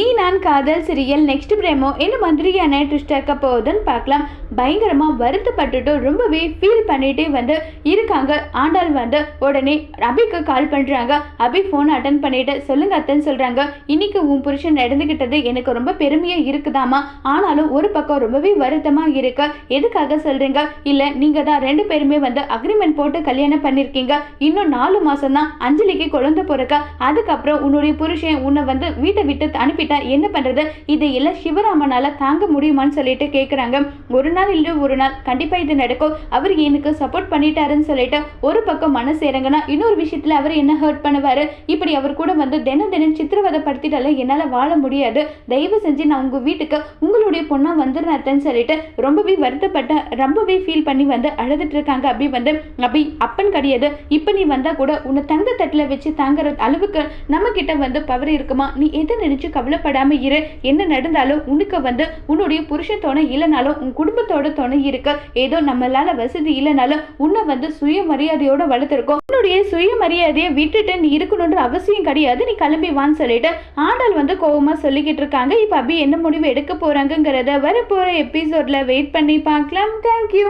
நீ நான் காதல் சிரியல் நெக்ஸ்ட் பிரேமோ? என்ன மாதிரியான ட்விஸ்ட் இருக்க போகுதுன்னு பார்க்கலாம். பயங்கரமாக வருத்தப்பட்டுட்டு ரொம்பவே ஃபீல் பண்ணிகிட்டே வந்து இருக்காங்க. ஆண்டாள் வந்து உடனே அபிக்கு கால் பண்ணுறாங்க அபி ஃபோன் அட்டன் பண்ணிட்டு சொல்லுங்க அத்தன்னு சொல்கிறாங்க இன்னைக்கு உன் புருஷன் நடந்துக்கிட்டது எனக்கு ரொம்ப பெருமையாக இருக்குதாமா ஆனாலும் ஒரு பக்கம் ரொம்பவே வருத்தமாக இருக்கு. எதுக்காக சொல்கிறீங்க இல்லை நீங்கள் தான் ரெண்டு பேருமே வந்து அக்ரிமெண்ட் போட்டு கல்யாணம் பண்ணியிருக்கீங்க இன்னும் நாலு மாதம் தான் அஞ்சலிக்கு குழந்தை பிறக்க. அதுக்கப்புறம் உன்னுடைய புருஷன் உன்னை வந்து வீட்டை விட்டு அனுப்பிட்டா என்ன பண்ணுறது இதையெல்லாம் சிவராமனால் தாங்க முடியுமான்னு சொல்லிட்டு கேட்குறாங்க ஒரு நாள் இல்லை ஒரு நாள். கண்டிப்பாக இது நடக்கும். அவர் எனக்கு சப்போர்ட் பண்ணிட்டாருன்னு சொல்லிட்டு ஒரு பக்கம் மனசு இறங்குனா இன்னொரு விஷயத்தில் அவர் என்ன ஹர்ட் பண்ணுவார்? இப்படி அவர் கூட வந்து தினம் தினம் சித்திரவதைப்படுத்திட்டால என்னால் வாழ முடியாது. தயவு செஞ்சு நான் உங்கள் வீட்டுக்கு உங்களுடைய பொண்ணாக வந்துடுறேன்னு சொல்லிட்டு ரொம்பவே வருத்தப்பட்ட ரொம்பவே ஃபீல் பண்ணி வந்து அழுதுட்டு இருக்காங்க. அப்படி வந்து அப்படி அப்பன் கிடையாது. இப்போ நீ வந்தால் கூட உன்னை தங்க தட்டில் வச்சு தாங்குற அளவுக்கு நம்ம கிட்ட வந்து பவர் இருக்குமா? நீ எதை நினைச்சு இல்லாம இரு. என்ன நடந்தாலும் உனக்கு வந்து உன்னுடைய புருஷ துணை இல்லைனாலும் உன் குடும்பத்தோட துணை இருக்க. ஏதோ நம்மளால வசதி இல்லைனாலும் உன்னை வந்து சுயமரியாதையோட வளர்த்துருக்கோம். உன்னுடைய சுயமரியாதையை விட்டுட்டு நீ இருக்கணுன்ற அவசியம் கிடையாது. நீ கிளம்பி வான்னு சொல்லிட்டு ஆண்டாள் வந்து கோபமா சொல்லிக்கிட்டு இருக்காங்க. இப்போ அபி என்ன முடிவு எடுக்க போறாங்கிறத வரப்போற எபிசோட்ல வெயிட் பண்ணி பார்க்கலாம். தேங்க்யூ